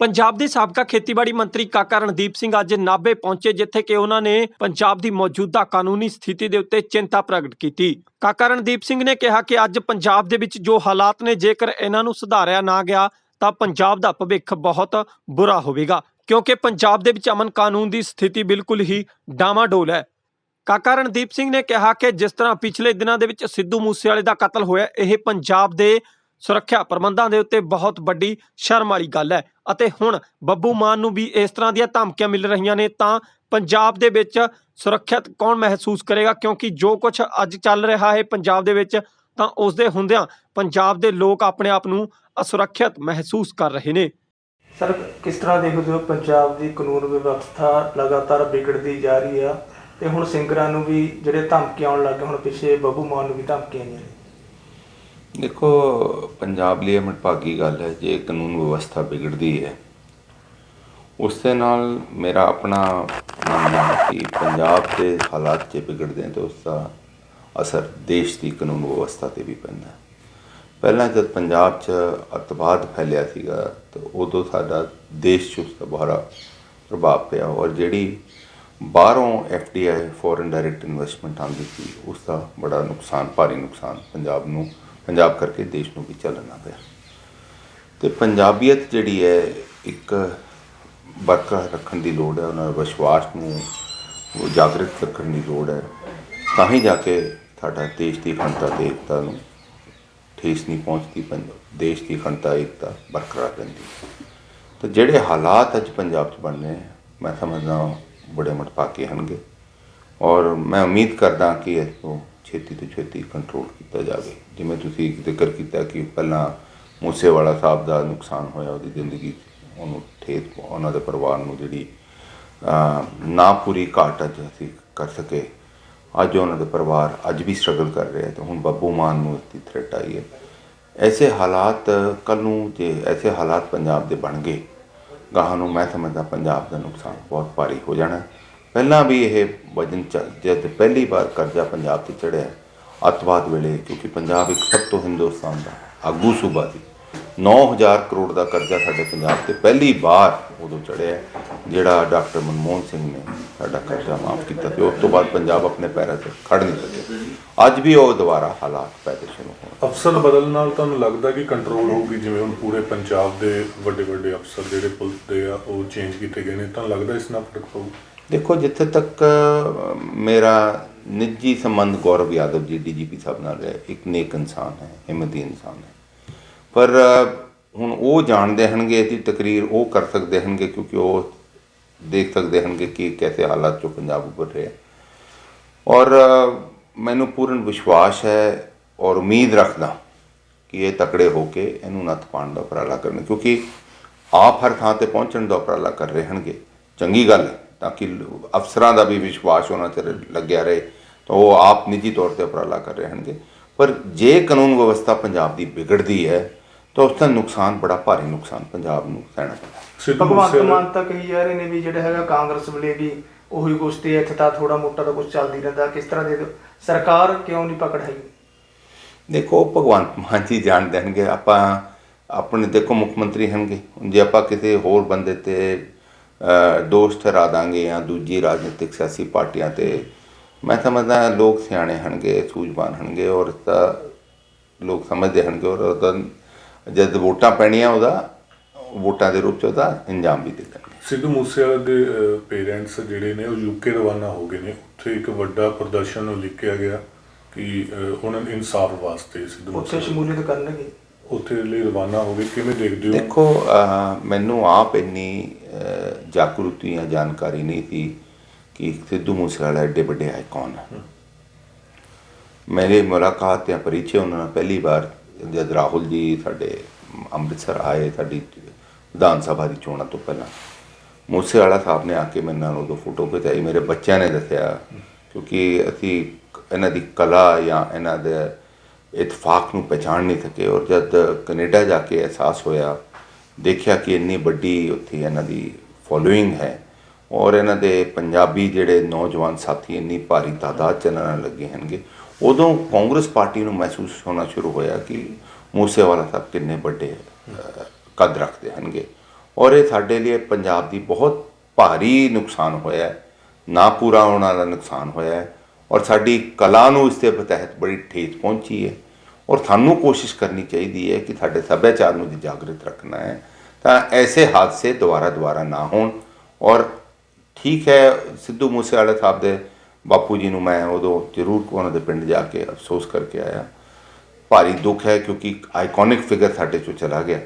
ਪੰਜਾਬ ਦੇ ਸਾਬਕਾ ਖੇਤੀਬਾੜੀ ਮੰਤਰੀ ਕਾਕਾ ਰਣਦੀਪ ਸਿੰਘ ਅੱਜ ਨਾਭੇ ਪਹੁੰਚੇ, ਜਿੱਥੇ ਕਿ ਉਹਨਾਂ ਨੇ ਪੰਜਾਬ ਦੀ ਮੌਜੂਦਾ ਕਾਨੂੰਨੀ ਸਥਿਤੀ ਦੇ ਉੱਤੇ ਚਿੰਤਾ ਪ੍ਰਗਟ ਕੀਤੀ। ਕਾਕਾ ਰਣਦੀਪ ਸਿੰਘ ਨੇ ਕਿਹਾ ਕਿ ਅੱਜ ਪੰਜਾਬ ਦੇ ਵਿੱਚ ਜੋ ਹਾਲਾਤ ਨੇ, ਜੇਕਰ ਇਹਨਾਂ ਨੂੰ ਸੁਧਾਰਿਆ ਨਾ ਗਿਆ, ਤਾਂ ਪੰਜਾਬ ਦਾ ਭਵਿੱਖ ਬਹੁਤ ਬੁਰਾ ਹੋਵੇਗਾ, ਕਿਉਂਕਿ ਪੰਜਾਬ ਦੇ ਵਿੱਚ ਅਮਨ ਕਾਨੂੰਨ ਦੀ ਸਥਿਤੀ ਬਿਲਕੁਲ ਹੀ ਡਾਮਾਡੋਲ ਹੈ। ਕਾਕਾ ਰਣਦੀਪ ਸਿੰਘ ਨੇ ਕਿਹਾ ਕਿ ਜਿਸ ਤਰ੍ਹਾਂ ਪਿਛਲੇ ਦਿਨਾਂ ਦੇ ਵਿੱਚ ਸਿੱਧੂ ਮੂਸੇਵਾਲੇ ਦਾ ਕਤਲ ਹੋਇਆ, ਇਹ ਪੰਜਾਬ ਦੇ ਸੁਰੱਖਿਆ ਪ੍ਰਬੰਧਾਂ ਦੇ ਉੱਤੇ ਬਹੁਤ ਵੱਡੀ ਸ਼ਰਮ ਵਾਲੀ ਗੱਲ ਹੈ ਅਤੇ ਹੁਣ ਬੱਬੂ ਮਾਨ ਨੂੰ ਵੀ ਇਸ ਤਰ੍ਹਾਂ ਦੀਆਂ ਧਮਕੀਆਂ ਮਿਲ ਰਹੀਆਂ ਨੇ ਤਾਂ ਪੰਜਾਬ ਦੇ ਵਿੱਚ ਸੁਰੱਖਿਅਤ ਕੌਣ ਮਹਿਸੂਸ ਕਰੇਗਾ? ਕਿਉਂਕਿ ਜੋ ਕੁਝ ਅੱਜ ਚੱਲ ਰਿਹਾ ਹੈ ਪੰਜਾਬ ਦੇ ਵਿੱਚ ਤਾਂ ਉਸ ਦੇ ਹੁੰਦਿਆਂ ਪੰਜਾਬ ਦੇ ਲੋਕ ਆਪਣੇ ਆਪ ਨੂੰ ਅਸੁਰੱਖਿਅਤ ਮਹਿਸੂਸ ਕਰ ਰਹੇ ਨੇ। ਸਰ, ਕਿਸ ਤਰ੍ਹਾਂ ਦੇਖਦੇ ਹੋ ਪੰਜਾਬ ਦੀ ਕਾਨੂੰਨ ਵਿਵਸਥਾ ਲਗਾਤਾਰ ਵਿਗੜਦੀ ਜਾ ਰਹੀ ਆ ਤੇ ਹੁਣ ਸਿੰਗਰਾਂ ਨੂੰ ਵੀ ਜਿਹੜੇ ਧਮਕੀਆਂ ਆਉਣ ਲੱਗੇ ਹੁਣ ਪਿੱਛੇ ਬੱਬੂ ਮਾਨ ਨੂੰ ਵੀ ਧਮਕੀਆਂ ਆਈਆਂ ਨੇ? ਦੇਖੋ, ਪੰਜਾਬ ਲਈ ਇਹ ਮੰਦਭਾਗੀ ਗੱਲ ਹੈ, ਜੇ ਕਾਨੂੰਨ ਵਿਵਸਥਾ ਵਿਗੜਦੀ ਹੈ। ਉਸ ਦੇ ਨਾਲ ਮੇਰਾ ਆਪਣਾ ਮੰਨਣਾ ਹੈ ਕਿ ਪੰਜਾਬ ਦੇ ਹਾਲਾਤ ਜੇ ਵਿਗੜਦੇ ਤਾਂ ਉਸ ਦਾ ਅਸਰ ਦੇਸ਼ ਦੀ ਕਾਨੂੰਨ ਵਿਵਸਥਾ ਤੇ ਵੀ ਪੈਂਦਾ ਹੈ। ਪਹਿਲਾਂ ਜਦ ਪੰਜਾਬ 'ਚ ਅਤਵਾਦ ਫੈਲਿਆ ਸੀਗਾ, ਤਾਂ ਉਦੋਂ ਸਾਡਾ ਦੇਸ਼ 'ਚ ਉਸ ਦਾ ਬੜਾ ਪ੍ਰਭਾਵ ਪਿਆ ਔਰ ਜਿਹੜੀ ਬਾਹਰੋਂ ਐਫਡੀਆਈ ਫੋਰਨ ਡਾਇਰੈਕਟ ਇਨਵੈਸਟਮੈਂਟ ਆਉਂਦੀ ਸੀ, ਉਸ ਦਾ ਬੜਾ ਨੁਕਸਾਨ, ਭਾਰੀ ਨੁਕਸਾਨ ਪੰਜਾਬ ਨੂੰ ਪੰਜਾਬ ਕਰਕੇ ਦੇਸ਼ ਨੂੰ ਵੀ ਝੱਲਣਾ ਪਿਆ। ਤੇ ਪੰਜਾਬੀਅਤ ਜਿਹੜੀ ਹੈ, ਇੱਕ ਬਰਕਰਾਰ ਰੱਖਣ ਦੀ ਲੋੜ ਹੈ, ਉਹਨਾਂ ਦੇ ਵਿਸ਼ਵਾਸ ਨੂੰ ਉਹ ਜਾਗਰਿਤ ਰੱਖਣ ਦੀ ਲੋੜ ਹੈ। ਤਾਂ ਹੀ ਜਾ ਕੇ ਸਾਡਾ ਦੇਸ਼ ਦੀ ਅਖੰਡਤਾ ਤੇ ਏਕਤਾ ਨੂੰ ਠੇਸ ਨਹੀਂ ਪਹੁੰਚਦੀ ਪੰਜ ਦੇਸ਼ ਦੀ ਅਖੰਡਤਾ ਏਕਤਾ ਬਰਕਰਾਰ ਰਹਿੰਦੀ ਤਾਂ ਜਿਹੜੇ ਹਾਲਾਤ ਅੱਜ ਪੰਜਾਬ 'ਚ ਬਣ ਰਹੇ ਮੈਂ ਸਮਝਦਾ ਬੜੇ ਮਟਪਾਕੇ ਹਨਗੇ ਔਰ ਮੈਂ ਉਮੀਦ ਕਰਦਾ ਕਿ ਇਸ ਤੋਂ ਛੇਤੀ ਤੋਂ ਛੇਤੀ ਕੰਟਰੋਲ ਕੀਤਾ ਜਾਵੇ। ਜਿਵੇਂ ਤੁਸੀਂ ਜ਼ਿਕਰ ਕੀਤਾ ਕਿ ਪਹਿਲਾਂ ਮੂਸੇਵਾਲਾ ਸਾਹਿਬ ਦਾ ਨੁਕਸਾਨ ਹੋਇਆ ਉਹਦੀ ਜ਼ਿੰਦਗੀ 'ਚ, ਉਹਨੂੰ ਠੇਸ ਉਹਨਾਂ ਦੇ ਪਰਿਵਾਰ ਨੂੰ ਜਿਹੜੀ ਨਾ ਪੂਰੀ ਘਾਟ ਅੱਜ ਅਸੀਂ ਕਰ ਸਕੇ। ਅੱਜ ਉਹਨਾਂ ਦੇ ਪਰਿਵਾਰ ਅੱਜ ਵੀ ਸਟਰਗਲ ਕਰ ਰਿਹਾ ਹੈ ਤੇ ਹੁਣ ਬੱਬੂ ਮਾਨ ਨੂੰ ਇਸ ਦੀ ਥ੍ਰੈਟ ਆਈ ਹੈ। ਐਸੇ ਹਾਲਾਤ ਕੱਲ ਨੂੰ ਜੇ ਐਸੇ ਹਾਲਾਤ ਪੰਜਾਬ ਦੇ ਬਣ ਗਏ, ਗਾਹਾਂ ਨੂੰ ਮੈਂ ਸਮਝਦਾ ਪੰਜਾਬ ਦਾ ਨੁਕਸਾਨ ਬਹੁਤ ਭਾਰੀ ਹੋ ਜਾਣਾ ਪਹਿਲਾਂ ਵੀ ਇਹ ਵਜਨ ਚ ਜਦ ਪਹਿਲੀ ਵਾਰ ਕਰਜ਼ਾ ਪੰਜਾਬ ਤੇ ਚੜਿਆ ਅੱਤਵਾਦ ਵੇਲੇ, ਕਿਉਂਕਿ ਪੰਜਾਬ ਇੱਕ ਸਭ ਤੋਂ ਹਿੰਦੁਸਤਾਨ ਦਾ ਆਗੂ ਸੂਬਾ ਸੀ। 9000 ਕਰੋੜ ਦਾ ਕਰਜ਼ਾ ਸਾਡੇ ਪੰਜਾਬ ਤੇ ਪਹਿਲੀ ਵਾਰ ਉਦੋਂ ਚੜਿਆ, ਜਿਹੜਾ ਡਾਕਟਰ ਮਨਮੋਹਨ ਸਿੰਘ ਨੇ ਸਾਡਾ ਕਰਜ਼ਾ ਮਾਫ ਕੀਤਾ ਤੇ ਉਸ ਤੋਂ ਬਾਅਦ ਪੰਜਾਬ ਆਪਣੇ ਪੈਰਾਂ ਤੇ ਖੜ ਨਹੀਂ ਸਕਿਆ। ਅੱਜ ਵੀ ਉਹ ਦੁਬਾਰਾ ਹਾਲਾਤ ਪੈਦੇ ਸ਼ੁਰੂ ਹੋਣ। ਅਫਸਰ ਬਦਲਣ ਨਾਲ ਤੁਹਾਨੂੰ ਲੱਗਦਾ ਕਿ ਕੰਟਰੋਲ ਹੋਊਗੀ? ਜਿਵੇਂ ਹੁਣ ਪੂਰੇ ਪੰਜਾਬ ਦੇ ਵੱਡੇ ਵੱਡੇ ਅਫਸਰ ਜਿਹੜੇ ਪੁਲਿਸ ਦੇ ਆ, ਉਹ ਚੇਂਜ ਕੀਤੇ ਗਏ ਨੇ, ਤਾਂ ਲੱਗਦਾ ਇਸ ਨਾਲ ਫ਼ਰਕ ਪਊ? ਦੇਖੋ, ਜਿੱਥੇ ਤੱਕ ਮੇਰਾ ਨਿੱਜੀ ਸੰਬੰਧ ਗੌਰਵ ਯਾਦਵ ਜੀ, ਡੀਜੀਪੀ ਸਾਹਿਬ ਨਾਲ ਹੈ, ਇੱਕ ਨੇਕ ਇਨਸਾਨ ਹੈ, ਹਿੰਮਤੀ ਇਨਸਾਨ ਹੈ। ਪਰ ਹੁਣ ਉਹ ਜਾਣਦੇ ਹਨਗੇ ਇਹਦੀ ਤਕਰੀਰ ਉਹ ਕਰ ਸਕਦੇ ਹਨਗੇ ਕਿਉਂਕਿ ਉਹ ਦੇਖ ਸਕਦੇ ਹਨਗੇ ਕਿ ਕੈਸੇ ਹਾਲਾਤ ਚੋਂ ਪੰਜਾਬ ਉੱਭਰ ਰਿਹਾ ਔਰ ਮੈਨੂੰ ਪੂਰਨ ਵਿਸ਼ਵਾਸ ਹੈ ਔਰ ਉਮੀਦ ਰੱਖਦਾ ਕਿ ਇਹ ਤਕੜੇ ਹੋ ਕੇ ਇਹਨੂੰ ਨੱਥ ਪਾਉਣ ਦਾ ਉਪਰਾਲਾ ਕਰਨ ਕਿਉਂਕਿ ਆਪ ਹਰ ਥਾਂ ਤੇ ਪਹੁੰਚਣ ਦਾ ਉਪਰਾਲਾ ਕਰ ਰਹੇ ਹਨਗੇ ਚੰਗੀ ਗੱਲ ਹੈ। ਤਾਂ ਕਿ ਅਫਸਰਾਂ ਦਾ ਵੀ ਵਿਸ਼ਵਾਸ ਉਹਨਾਂ ਤੇ ਲੱਗਿਆ ਰਹੇ ਤਾਂ ਉਹ ਆਪ ਨਿੱਜੀ ਤੌਰ ਤੇ ਉਪਰਾਲਾ ਕਰ ਰਹੇ ਹਨਗੇ ਪਰ ਜੇ ਕਾਨੂੰਨ ਵਿਵਸਥਾ ਪੰਜਾਬ ਦੀ ਵਿਗੜਦੀ ਹੈ ਤਾਂ ਉਸ ਦਾ ਨੁਕਸਾਨ ਬੜਾ ਭਾਰੀ ਨੁਕਸਾਨ ਪੰਜਾਬ ਨੂੰ ਸਹਿਣਾ ਪੈਂਦਾ। ਸਿੱਧੂ ਭਗਵੰਤ ਮਾਨ ਤਾਂ ਕਹੀ ਜਾ ਰਹੇ ਨੇ ਵੀ ਜਿਹੜਾ ਹੈਗਾ ਕਾਂਗਰਸ ਵੇਲੇ ਵੀ ਉਹੀ ਕੁਛ ਤੇ ਇੱਥੇ ਤਾਂ ਥੋੜਾ ਮੋਟਾ ਤਾਂ ਕੁਝ ਚੱਲਦੀ ਰਹਿੰਦਾ। ਕਿਸ ਤਰ੍ਹਾਂ ਦੇ ਸਰਕਾਰ ਕਿਉਂ ਨਹੀਂ ਪਕੜ ਹੈਗੀ? ਦੇਖੋ ਭਗਵੰਤ ਮਾਨ ਜੀ ਜਾਣ ਦੇਣਗੇ। ਆਪਾਂ ਆਪਣੇ ਦੇਖੋ ਮੁੱਖ ਮੰਤਰੀ ਹਨਗੇ ਜੇ ਆਪਾਂ ਕਿਸੇ ਹੋਰ ਬੰਦੇ ਤੇ ਦੋਸ਼ ਠਹਿਰਾ ਦਾਂਗੇ ਜਾਂ ਦੂਜੀ ਰਾਜਨੀਤਿਕ ਸਿਆਸੀ ਪਾਰਟੀਆਂ ਤੇ। ਮੈਂ ਸਮਝਦਾ ਲੋਕ ਸਿਆਣੇ ਹਨਗੇ ਸੂਝਵਾਨ ਹਨਗੇ ਔਰ ਤਾਂ ਲੋਕ ਸਮਝਦੇ ਹਨਗੇ ਔਰ ਉਹਦਾ ਜਦ ਵੋਟਾਂ ਪੈਣੀਆਂ ਉਹਦਾ ਵੋਟਾਂ ਦੇ ਰੂਪ ਚ ਉਹਦਾ ਇੰਜਾਮ ਵੀ ਦੇ ਦੇਣਗੇ। ਸਿੱਧੂ ਮੂਸੇਵਾਲੇ ਦੇ ਪੇਰੈਂਟਸ ਜਿਹੜੇ ਨੇ ਉਹ ਯੂਕੇ ਰਵਾਨਾ ਹੋ ਗਏ ਨੇ। ਉੱਥੇ ਇੱਕ ਵੱਡਾ ਪ੍ਰਦਰਸ਼ਨ ਲਿਖਿਆ ਗਿਆ ਕਿ ਉਹਨਾਂ ਨੂੰ ਇਨਸਾਫ ਵਾਸਤੇ ਸਿੱਧੂ ਉੱਥੇ ਮੂਸੇਵਾਲੇ ਸ਼ਮੂਲੀਅਤ ਕਰਨਗੇ। ਉੱਥੇ ਲਈ ਰਵਾਨਾ ਹੋ ਗਏ ਕਿਵੇਂ ਦੇਖਦੇ ਹੋ? ਦੇਖੋ ਮੈਨੂੰ ਆਪ ਇੰਨੀ ਅਹ, ਜਾਗਰੂਕਤੀ ਜਾਂ ਜਾਣਕਾਰੀ ਨਹੀਂ ਸੀ ਕਿ ਸਿੱਧੂ ਮੂਸੇਵਾਲਾ ਐਡੇ ਵੱਡੇ ਆਈਕਨ ਹੈ। ਮੇਰੇ ਮੁਲਾਕਾਤ ਜਾਂ ਪਰਿਚੈ ਉਹਨਾਂ ਨਾਲ ਪਹਿਲੀ ਵਾਰ ਜਦ ਰਾਹੁਲ ਜੀ ਸਾਡੇ ਅੰਮ੍ਰਿਤਸਰ ਆਏ ਸਾਡੀ ਵਿਧਾਨ ਸਭਾ ਦੀ ਚੋਣਾਂ ਤੋਂ ਪਹਿਲਾਂ। ਮੂਸੇਵਾਲਾ ਸਾਹਿਬ ਨੇ ਆ ਕੇ ਮੇਰੇ ਨਾਲ ਉਦੋਂ ਫੋਟੋ ਖਿਚਾਈ ਮੇਰੇ ਬੱਚਿਆਂ ਨੇ ਦੱਸਿਆ ਕਿਉਂਕਿ ਅਸੀਂ ਇਹਨਾਂ ਦੀ ਕਲਾ ਜਾਂ ਇਹਨਾਂ ਦੇ ਇਤਫਾਕ ਨੂੰ ਪਛਾਣ ਨਹੀਂ ਸਕੇ ਔਰ ਜਦ ਕੈਨੇਡਾ ਜਾ ਕੇ ਅਹਿਸਾਸ ਹੋਇਆ, ਦੇਖਿਆ ਕਿ ਇੰਨੀ ਵੱਡੀ ਉੱਥੇ ਇਹਨਾਂ ਦੀ ਫੋਲੋਇੰਗ ਹੈ ਔਰ ਇਹਨਾਂ ਦੇ ਪੰਜਾਬੀ ਜਿਹੜੇ ਨੌਜਵਾਨ ਸਾਥੀ ਇੰਨੀ ਭਾਰੀ ਤਾਦਾਦ ਚ ਨਾਲ ਲੱਗੇ ਹਨਗੇ ਉਦੋਂ ਕਾਂਗਰਸ ਪਾਰਟੀ ਨੂੰ ਮਹਿਸੂਸ ਹੋਣਾ ਸ਼ੁਰੂ ਹੋਇਆ ਕਿ ਮੂਸੇਵਾਲਾ ਸਾਹਿਬ ਕਿੰਨੇ ਵੱਡੇ ਕਦ ਰੱਖਦੇ ਹਨਗੇ ਔਰ ਇਹ ਸਾਡੇ ਲਈ ਪੰਜਾਬ ਦੀ ਬਹੁਤ ਭਾਰੀ ਨੁਕਸਾਨ ਹੋਇਆ, ਨਾ ਪੂਰਾ ਹੋਣ ਵਾਲਾ ਨੁਕਸਾਨ ਹੋਇਆ ਔਰ ਸਾਡੀ ਕਲਾ ਨੂੰ ਇਸ ਦੇ ਤਹਿਤ ਬੜੀ ਠੇਸ ਪਹੁੰਚੀ ਹੈ। ਔਰ ਸਾਨੂੰ ਕੋਸ਼ਿਸ਼ ਕਰਨੀ ਚਾਹੀਦੀ ਹੈ ਕਿ ਸਾਡੇ ਸੱਭਿਆਚਾਰ ਨੂੰ ਜੇ ਜਾਗਰਿਤ ਰੱਖਣਾ ਹੈ, ਤਾਂ ਐਸੇ ਹਾਦਸੇ ਦੁਬਾਰਾ ਦੁਬਾਰਾ ਨਾ ਹੋਣ। ਔਰ ਠੀਕ ਹੈ, ਸਿੱਧੂ ਮੂਸੇਵਾਲੇ ਸਾਹਿਬ ਦੇ ਬਾਪੂ ਜੀ ਨੂੰ ਮੈਂ ਉਦੋਂ ਜ਼ਰੂਰ ਉਹਨਾਂ ਦੇ ਪਿੰਡ ਜਾ ਕੇ ਅਫਸੋਸ ਕਰਕੇ ਆਇਆ। ਭਾਰੀ ਦੁੱਖ ਹੈ ਕਿਉਂਕਿ ਆਈਕੋਨਿਕ ਫਿਗਰ ਸਾਡੇ ਚੋਂ ਚਲਾ ਗਿਆ।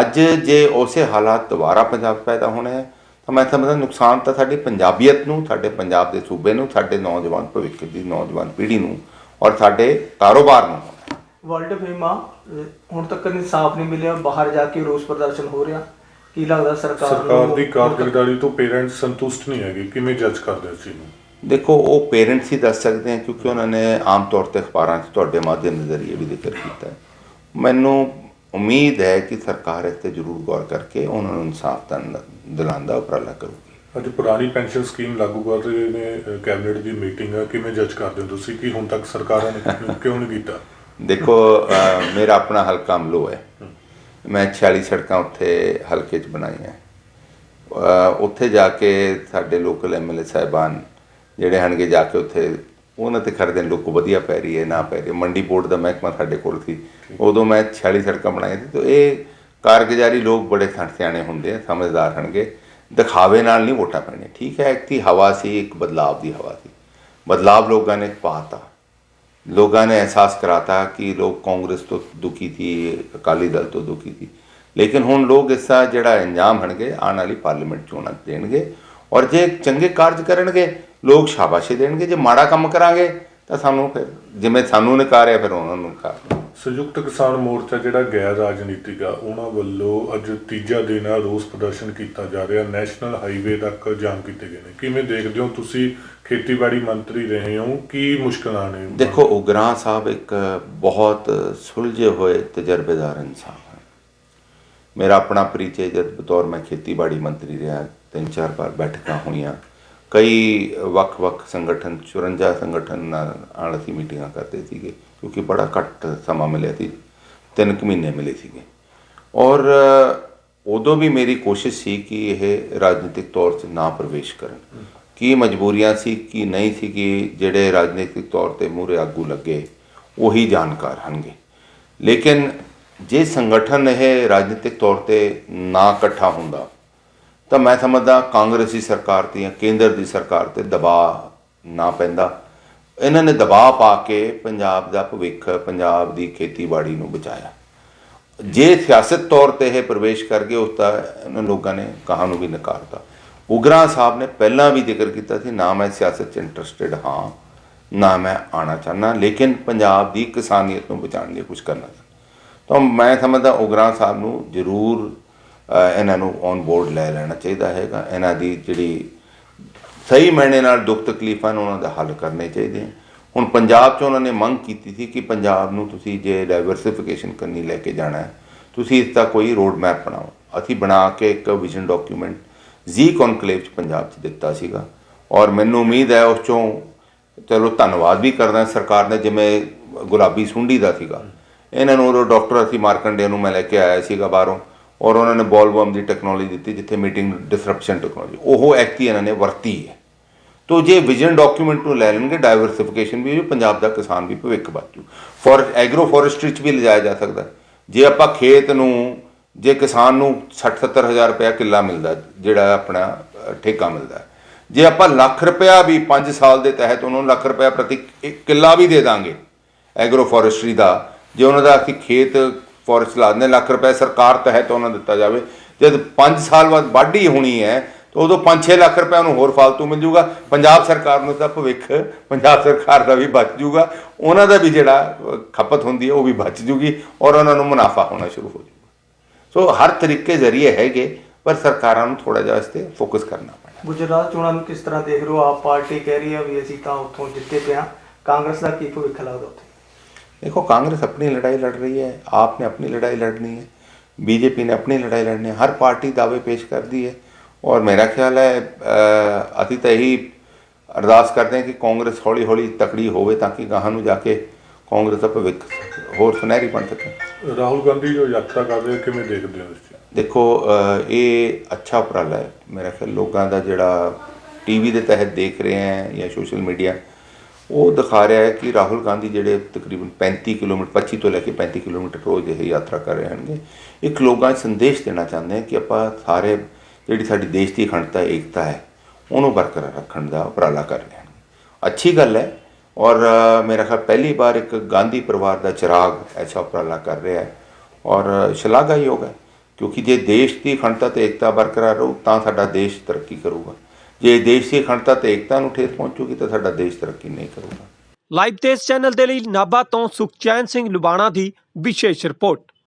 ਅੱਜ ਜੇ ਉਸੇ ਹਾਲਾਤ ਦੁਬਾਰਾ ਪੰਜਾਬ ਪੈਦਾ ਹੋਣਾ ਹੈ, ਤਾਂ ਮੈਂ ਸਮਝਦਾ ਨੁਕਸਾਨ ਤਾਂ ਸਾਡੀ ਪੰਜਾਬੀਅਤ ਨੂੰ, ਸਾਡੇ ਪੰਜਾਬ ਦੇ ਸੂਬੇ ਨੂੰ, ਸਾਡੇ ਨੌਜਵਾਨ ਭਵਿੱਖ ਦੀ ਨੌਜਵਾਨ ਪੀੜ੍ਹੀ ਨੂੰ ਔਰ ਸਾਡੇ ਕਾਰੋਬਾਰ ਨੂੰ। ਵਰਲਡ ਫੇਮਾ ਅਹ ਹੁਣ ਤੱਕ ਇਨਸਾਫ ਨਹੀਂ ਮਿਲਿਆ। ਬਾਹਰ ਜਾ ਕੇ ਰੋਸ ਪ੍ਰਦਰਸ਼ਨ ਹੋ ਰਿਹਾ। ਕੀ ਲੱਗਦਾ ਸਰਕਾਰ ਨੂੰ? ਸਰਕਾਰ ਦੀ ਹੁਣ ਤੱਕ- ਕਾਰਗੁਜ਼ਾਰੀ ਤੋਂ ਪੇਰੈਂਟਸ ਸੰਤੁਸ਼ਟ ਨਹੀਂ ਹੈਗੇ। ਕਿਵੇਂ ਜੱਜ ਕਰਦੇ ਇਸ ਚੀਜ਼ ਨੂੰ? ਦੇਖੋ ਉਹ ਪੇਰੈਂਟਸ ਹੀ ਦੱਸ ਸਕਦੇ ਆ ਕਿਉਂਕਿ ਉਹਨਾਂ ਨੇ ਆਮ ਤੌਰ ਤੇ ਅਖਬਾਰਾਂ 'ਚ ਤੁਹਾਡੇ ਮਾਧਿਅਮ ਦੇ ਜ਼ਰੀਏ ਵੀ ਜ਼ਿਕਰ ਕੀਤਾ ਹੈ। ਮੈਨੂੰ ਉਮੀਦ ਹੈ ਕਿ ਸਰਕਾਰ ਇਸ ਤੇ ਜ਼ਰੂਰ ਗੌਰ ਕਰਕੇ ਉਹਨਾਂ ਨੂੰ ਇਨਸਾਫ ਦਿਲਾਉਣ ਦਾ- ਦਿਲਾਉਣ ਦਾ ਉਪਰਾਲਾ ਕਰੂਗੀ। ਅੱਜ ਪੁਰਾਣੀ ਪੈਨਸ਼ਨ ਸਕੀਮ ਲਾਗੂ ਕਰ ਰਹੇ ਨੇ ਕੈਬਨਿਟ ਦੀ ਮੀਟਿੰਗ ਆ। ਕਿਵੇਂ ਜੱਜ ਕਰਦੇ ਹੋ ਤੁਸੀਂ? ਕਿ ਹੁਣ ਤੱਕ ਸਰਕਾਰਾਂ ਨੇ ਕਿਉਂ- ਕਿਉਂ ਨਹੀਂ ਕੀਤਾ? ਦੇਖੋ ਮੇਰਾ ਆਪਣਾ ਹਲਕਾ ਅਮਲੋ ਹੈ। ਮੈਂ 46 ਸੜਕਾਂ ਉੱਥੇ ਹਲਕੇ 'ਚ ਬਣਾਈਆਂ ਉੱਥੇ ਜਾ ਕੇ ਸਾਡੇ ਲੋਕਲ ਐਮਐਲਏ ਸਾਹਿਬਾਨ ਜਿਹੜੇ ਹਨਗੇ ਜਾ ਕੇ ਉੱਥੇ, ਉਹਨਾਂ ਤੇ ਖਰਦੇ ਲੋਕ, ਵਧੀਆ ਪੈ ਰਹੀ ਹੈ, ਨਾ ਪੈ ਰਹੀ ਹੈ। ਮੰਡੀ ਬੋਰਡ ਦਾ ਮਹਿਕਮਾ ਸਾਡੇ ਕੋਲ ਸੀ। ਉਦੋਂ ਮੈਂ 46 ਸੜਕਾਂ ਬਣਾਈਆਂ ਸੀ। ਤੇ ਇਹ ਕਾਰਗੁਜ਼ਾਰੀ ਲੋਕ ਬੜੇ ਸਣ ਸਿਆਣੇ ਹੁੰਦੇ ਆ, ਸਮਝਦਾਰ ਹਨਗੇ ਦਿਖਾਵੇ ਨਾਲ ਨਹੀਂ ਵੋਟਾਂ ਪੈਣੀਆਂ। ਠੀਕ ਹੈ, ਇੱਕ ਦੀ ਹਵਾ ਸੀ, ਇੱਕ ਬਦਲਾਵ ਦੀ ਹਵਾ ਸੀ। ਬਦਲਾਵ ਲੋਕਾਂ ਨੇ ਪਾਤਾ ਲੋਕਾਂ ਨੇ ਅਹਿਸਾਸ ਕਰਾਤਾ ਕਿ ਲੋਕ ਕਾਂਗਰਸ ਤੋਂ ਦੁਖੀ ਸੀ, ਅਕਾਲੀ ਦਲ ਤੋਂ ਦੁਖੀ ਸੀ। ਲੇਕਿਨ ਹੁਣ ਲੋਕ ਇਸ ਦਾ ਜਿਹੜਾ ਅੰਜਾਮ ਹਣਗੇ, ਆਉਣ ਵਾਲੀ ਪਾਰਲੀਮੈਂਟ ਚੋਣਾਂ 'ਚ ਦੇਣਗੇ। ਔਰ ਜੇ ਚੰਗੇ ਕਾਰਜ ਕਰਨਗੇ, ਲੋਕ ਸ਼ਾਬਾਸ਼ੀ ਦੇਣਗੇ। ਜੇ ਮਾੜਾ ਕੰਮ ਕਰਾਂਗੇ, ਤਾਂ ਸਾਨੂੰ ਫਿਰ, ਜਿਵੇਂ ਸਾਨੂੰ ਨਕਾਰਿਆ, ਫਿਰ ਉਹਨਾਂ ਨੂੰ ਨਕਾਰ ਸੰਯੁਕਤ ਕਿਸਾਨ ਮੋਰਚਾ ਜਿਹੜਾ ਗੈਰ ਰਾਜਨੀਤਿਕ ਆ, ਉਹਨਾਂ ਵੱਲੋਂ ਅੱਜ ਤੀਜਾ ਦਿਨ ਆ ਰੋਸ ਪ੍ਰਦਰਸ਼ਨ ਕੀਤਾ ਜਾ ਰਿਹਾ। ਨੈਸ਼ਨਲ ਹਾਈਵੇ ਤੱਕ ਜਾਮ ਕੀਤੇ ਗਏ ਨੇ। ਕਿਵੇਂ ਦੇਖਦੇ ਹੋ ਤੁਸੀਂ? ਖੇਤੀਬਾੜੀ ਮੰਤਰੀ ਰਹੇ ਹੋ, ਕੀ ਮੁਸ਼ਕਲਾਂ ਨੇ? ਦੇਖੋ ਉਗਰਾਂ ਸਾਹਿਬ ਇੱਕ ਬਹੁਤ ਸੁਲਝੇ ਹੋਏ ਤਜਰਬੇਦਾਰ ਇਨਸਾਨ ਹੈ। ਮੇਰਾ ਆਪਣਾ ਪਰਿਚੈ ਜਦ ਬਤੌਰ ਮੈਂ ਖੇਤੀਬਾੜੀ ਮੰਤਰੀ ਰਿਹਾ, ਤਿੰਨ ਚਾਰ ਵਾਰ ਬੈਠਕਾਂ ਹੋਈਆਂ। ਕਈ ਵੱਖ-ਵੱਖ ਸੰਗਠਨ 54 ਸੰਗਠਨ ਨਾਲ ਨਾਲ ਅਸੀਂ ਮੀਟਿੰਗਾਂ ਕਰਦੇ ਸੀਗੇ, ਕਿਉਂਕਿ ਬੜਾ ਘੱਟ ਸਮਾਂ ਮਿਲਿਆ ਸੀ, ਤਿੰਨ ਕੁ ਮਹੀਨੇ ਮਿਲੇ ਸੀਗੇ। ਔਰ ਉਦੋਂ ਵੀ ਮੇਰੀ ਕੋਸ਼ਿਸ਼ ਸੀ ਕਿ ਇਹ ਰਾਜਨੀਤਿਕ ਤੌਰ 'ਚ ਨਾ ਪ੍ਰਵੇਸ਼ ਕਰਨ। ਕੀ ਮਜਬੂਰੀਆਂ ਸੀ, ਕੀ ਨਹੀਂ ਸੀ ਕਿ ਜਿਹੜੇ ਰਾਜਨੀਤਿਕ ਤੌਰ ਤੇ ਮੂਹਰੇ ਆਗੂ ਲੱਗੇ, ਉਹੀ ਜਾਣਕਾਰ ਹਨਗੇ ਲੇਕਿਨ ਜੇ ਸੰਗਠਨ ਇਹ ਰਾਜਨੀਤਿਕ ਤੌਰ ਤੇ ਨਾ ਇਕੱਠਾ ਹੁੰਦਾ ਤਾਂ ਮੈਂ ਸਮਝਦਾ ਕਾਂਗਰਸੀ ਸਰਕਾਰ ਤੇ ਜਾਂ ਕੇਂਦਰ ਦੀ ਸਰਕਾਰ ਤੇ ਦਬਾਅ ਨਾ ਪੈਂਦਾ। ਇਹਨਾਂ ਨੇ ਦਬਾਅ ਪਾ ਕੇ ਪੰਜਾਬ ਦਾ ਭਵਿੱਖ, ਪੰਜਾਬ ਦੀ ਖੇਤੀਬਾੜੀ ਨੂੰ ਬਚਾਇਆ। ਜੇ ਸਿਆਸਤ ਤੌਰ ਤੇ ਇਹ ਪ੍ਰਵੇਸ਼ ਕਰਕੇ ਗਏ ਉਸ ਤਾਂ ਇਹਨਾਂ ਲੋਕਾਂ ਨੇ ਕਹਾਂ ਨੂੰ ਵੀ ਨਕਾਰਤਾ। ਉਗਰਾ ਸਾਹਿਬ ਨੇ ਪਹਿਲਾਂ ਵੀ ਜ਼ਿਕਰ ਕੀਤਾ ਸੀ, ਨਾ ਮੈਂ ਸਿਆਸਤ 'ਚ ਇੰਟਰਸਟਿਡ ਹਾਂ, ਨਾ ਮੈਂ ਆਣਾ ਚਾਹਨਾ ਲੇਕਿਨ ਪੰਜਾਬ ਦੀ ਕਿਸਾਨੀਅਤ ਨੂੰ ਬਚਾਉਣ ਲਈ ਕੁਝ ਕਰਨਾ ਚਾਹੁੰਦਾ ਤਾਂ ਮੈਂ ਸਮਝਦਾ ਉਗਰਾ ਸਾਹਿਬ ਨੂੰ ਜ਼ਰੂਰ ਇਹਨਾਂ ਨੂੰ ਔਨ ਬੋਰਡ ਲੈ ਲੈਣਾ ਚਾਹੀਦਾ ਹੈਗਾ। ਇਹਨਾਂ ਦੀ ਜਿਹੜੀ ਸਹੀ ਮਾਇਨੇ ਨਾਲ ਦੁੱਖ ਤਕਲੀਫਾਂ ਨੂੰ ਉਹਨਾਂ ਦਾ ਹੱਲ ਕਰਨੇ ਚਾਹੀਦੇ ਆ। ਹੁਣ ਪੰਜਾਬ 'ਚ ਉਹਨਾਂ ਨੇ ਮੰਗ ਕੀਤੀ ਸੀ ਕਿ ਪੰਜਾਬ ਨੂੰ ਤੁਸੀਂ ਜੇ ਡਾਈਵਰਸਿਫਿਕੇਸ਼ਨ ਕਰਨੀ ਲੈ ਕੇ ਜਾਣਾ ਹੈ, ਤੁਸੀਂ ਇਸ ਦਾ ਕੋਈ ਰੋਡ ਮੈਪ ਬਣਾਓ। ਅਸੀਂ ਬਣਾ ਕੇ ਇੱਕ ਵਿਜ਼ਨ ਡਾਕੂਮੈਂਟ ਜ਼ੀ ਕਨਕਲੇਵ 'ਚ ਪੰਜਾਬ 'ਚ ਦਿੱਤਾ ਸੀਗਾ। ਔਰ ਮੈਨੂੰ ਉਮੀਦ ਹੈ ਉਸ 'ਚੋਂ ਚਲੋ ਧੰਨਵਾਦ ਵੀ ਕਰਦਾ ਸਰਕਾਰ ਨੇ, ਜਿਵੇਂ ਗੁਲਾਬੀ ਸੁੰਡੀ ਦਾ ਸੀਗਾ। ਇਹਨਾਂ ਨੂੰ ਉਹ ਡਾਕਟਰ ਅਸੀਂ ਮਾਰਕੰਡੇ ਨੂੰ ਮੈਂ ਲੈ ਕੇ ਆਇਆ ਸੀਗਾ ਬਾਹਰੋਂ। ਔਰ ਉਹਨਾਂ ਨੇ ਬੋਲਬਮ ਦੀ ਟੈਕਨੋਲੋਜੀ ਦਿੱਤੀ ਜਿੱਥੇ ਮੀਟਿੰਗ ਡਿਸਰਪਸ਼ਨ ਟੈਕਨੋਲੋਜੀ ਉਹ ਐਕਤੀ ਇਹਨਾਂ ਨੇ ਵਰਤੀ ਹੈ। ਤੋ ਜੇ ਵਿਜ਼ਨ ਡਾਕੂਮੈਂਟ ਨੂੰ ਲੈ ਲੈਣਗੇ ਡਾਈਵਰਸਿਫਿਕੇਸ਼ਨ ਵੀ ਹੋ ਪੰਜਾਬ ਦਾ ਕਿਸਾਨ ਵੀ ਭਵਿੱਖ ਬਾਜੂ ਫੋਰ ਐਗਰੋ ਫੋਰੈਸਟਰੀ ਚ ਵੀ ਲਿਜਾਇਆ ਜਾ ਸਕਦਾ ਜੇ ਆਪਾਂ ਖੇਤ ਨੂੰ, ਜੇ ਕਿਸਾਨ ਨੂੰ 60 70 ਹਜ਼ਾਰ ਰੁਪਇਆ ਕਿੱਲਾ ਮਿਲਦਾ ਜਿਹੜਾ ਆਪਣਾ ਠੇਕਾ ਮਿਲਦਾ ਜੇ ਆਪਾਂ ਲੱਖ ਰੁਪਇਆ ਵੀ 5 ਸਾਲ ਦੇ ਤਹਿਤ ਉਹਨਾਂ ਨੂੰ ਲੱਖ ਰੁਪਇਆ ਪ੍ਰਤੀ ਕਿੱਲਾ ਵੀ ਦੇ ਦਾਂਗੇ ਐਗਰੋ ਫੋਰੈਸਟਰੀ ਦਾ, ਜੇ ਉਹਨਾਂ ਦਾ ਅਸੀਂ ਖੇਤ ਫੋਰੈਸਟ ਲਾ ਦਿੰਦੇ, ਲੱਖ ਰੁਪਏ ਸਰਕਾਰ ਤਹਿਤ ਉਹਨਾਂ ਦਿੱਤਾ ਜਾਵੇ। ਜਦ 5 ਸਾਲ ਬਾਅਦ ਵਾਢੀ ਹੋਣੀ ਹੈ, ਤਾਂ ਉਦੋਂ 5-6 ਲੱਖ ਰੁਪਏ ਉਹਨੂੰ ਹੋਰ ਫालतू ਮਿਲ ਜੂਗਾ। ਪੰਜਾਬ ਸਰਕਾਰ ਨੂੰ ਤਾਂ ਭਵਿੱਖ, ਪੰਜਾਬ ਸਰਕਾਰ ਦਾ ਵੀ ਬਚ ਜੂਗਾ। ਉਹਨਾਂ ਦਾ ਵੀ ਜਿਹੜਾ ਖਪਤ ਹੁੰਦੀ ਹੈ, ਉਹ ਵੀ ਬਚ ਜੂਗੀ ਔਰ ਉਹਨਾਂ ਨੂੰ ਮੁਨਾਫਾ ਹੋਣਾ ਸ਼ੁਰੂ ਹੋ ਜੂਗਾ। ਸੋ ਹਰ ਤਰੀਕੇ ਜ਼ਰੀਏ ਹੈਗੇ, ਪਰ ਸਰਕਾਰਾਂ ਨੂੰ ਥੋੜਾ ਜਿਹਾ ਇਸ ਤੇ ਫੋਕਸ ਕਰਨਾ ਪੈਣਾ। ਗੁਜਰਾਤ ਚੋਣਾਂ ਨੂੰ ਕਿਸ ਤਰ੍ਹਾਂ ਦੇਖ ਰਹੇ ਹੋ? ਆਪ ਪਾਰਟੀ ਕਹਿ ਰਹੀ ਹੈ ਵੀ ਅਸੀਂ ਤਾਂ ਉੱਥੋਂ ਜਿੱਤੇ ਪਿਆ ਕਾਂਗਰਸ ਦਾ ਕੀ ਭਵਿੱਖ ਲੱਗਦਾ ਉੱਥੇ? देखो कांग्रेस अपनी लड़ाई लड़ रही है आपने अपनी लड़ाई लड़नी है बीजेपी ने अपनी लड़ाई लड़नी है हर पार्टी दावे पेश कर दी है और मेरा ख्याल है अ, ਅਸੀਂ ਤਾਂ ਇਹੀ ਅਰਦਾਸ ਕਰਦੇ ਹਾਂ ਕਿ ਕਾਂਗਰਸ ਹੌਲੀ ਹੌਲੀ ਤਕੜੀ ਹੋਵੇ ਤਾਂ ਕਿ ਗਾਹਾਂ ਨੂੰ ਜਾ ਕੇ ਕਾਂਗਰਸ ਦਾ ਭਵਿੱਖ ਹੋਰ ਸੁਨਹਿਰੀ ਬਣ ਸਕੇ ਰਾਹੁਲ ਗਾਂਧੀ ਜੋ ਯਾਤਰਾ ਕਰ ਰਹੇ ਕਿਵੇਂ ਦੇਖਦੇ ਹੋ ਇਸ ਚੀਜ਼ ਦੇਖੋ ਅ, ਇਹ ਅੱਛਾ ਉਪਰਾਲਾ ਹੈ ਮੇਰਾ ਖਿਆਲ ਲੋਕਾਂ ਦਾ ਜਿਹੜਾ ਟੀਵੀ ਦੇ ਤਹਿਤ ਦੇਖ ਰਹੇ ਹੈ ਜਾਂ ਸੋਸ਼ਲ ਮੀਡੀਆ ਉਹ ਦਿਖਾ ਰਿਹਾ ਹੈ ਕਿ ਰਾਹੁਲ ਗਾਂਧੀ ਜਿਹੜੇ ਤਕਰੀਬਨ 35 ਕਿਲੋਮੀਟਰ 25 ਤੋਂ ਲੈ ਕੇ 35 ਕਿਲੋਮੀਟਰ ਰੋਜ਼ ਇਹ ਯਾਤਰਾ ਕਰ ਰਹੇ ਹਨਗੇ ਇੱਕ ਲੋਕਾਂ ਨੂੰ ਸੰਦੇਸ਼ ਦੇਣਾ ਚਾਹੁੰਦੇ ਹਨ ਕਿ ਆਪਾਂ ਸਾਰੇ ਜਿਹੜੀ ਸਾਡੀ ਦੇਸ਼ ਦੀ ਅਖੰਡਤਾ, ਏਕਤਾ ਹੈ, ਉਹਨੂੰ ਬਰਕਰਾਰ ਰੱਖਣ ਦਾ ਉਪਰਾਲਾ ਕਰ ਰਹੇ ਹਨ ਅੱਛੀ ਗੱਲ ਹੈ ਔਰ ਮੇਰਾ ਖਿਆਲ ਪਹਿਲੀ ਵਾਰ ਇੱਕ ਗਾਂਧੀ ਪਰਿਵਾਰ ਦਾ ਚਿਰਾਗ ਐਸਾ ਉਪਰਾਲਾ ਕਰ ਰਿਹਾ ਹੈ ਔਰ ਸ਼ਲਾਘਾਯੋਗ ਹੈ, ਕਿਉਂਕਿ ਜੇ ਦੇਸ਼ ਦੀ ਅਖੰਡਤਾ ਤੇ ਏਕਤਾ ਬਰਕਰਾਰ ਰਹੂ, ਤਾਂ ਸਾਡਾ ਦੇਸ਼ ਤਰੱਕੀ ਕਰੂਗਾ। ਜੇ ਦੇਸ਼ ਦੀ ਅਖੰਡਤਾ ਤੇ ਏਕਤਾ ਨੂੰ ਠੇਸ ਪਹੁੰਚੂਗੀ ਤਾਂ ਸਾਡਾ ਦੇਸ਼ ਤਰੱਕੀ ਨਹੀਂ ਕਰੂਗਾ। ਲਾਈਵ ਤੇਜ਼ ਚੈਨਲ ਦੇ ਲਈ ਨਾਭਾ ਤੋਂ ਸੁਖਚੈਨ ਸਿੰਘ ਲੁਬਾਣਾ ਦੀ ਵਿਸ਼ੇਸ਼ ਰਿਪੋਰਟ।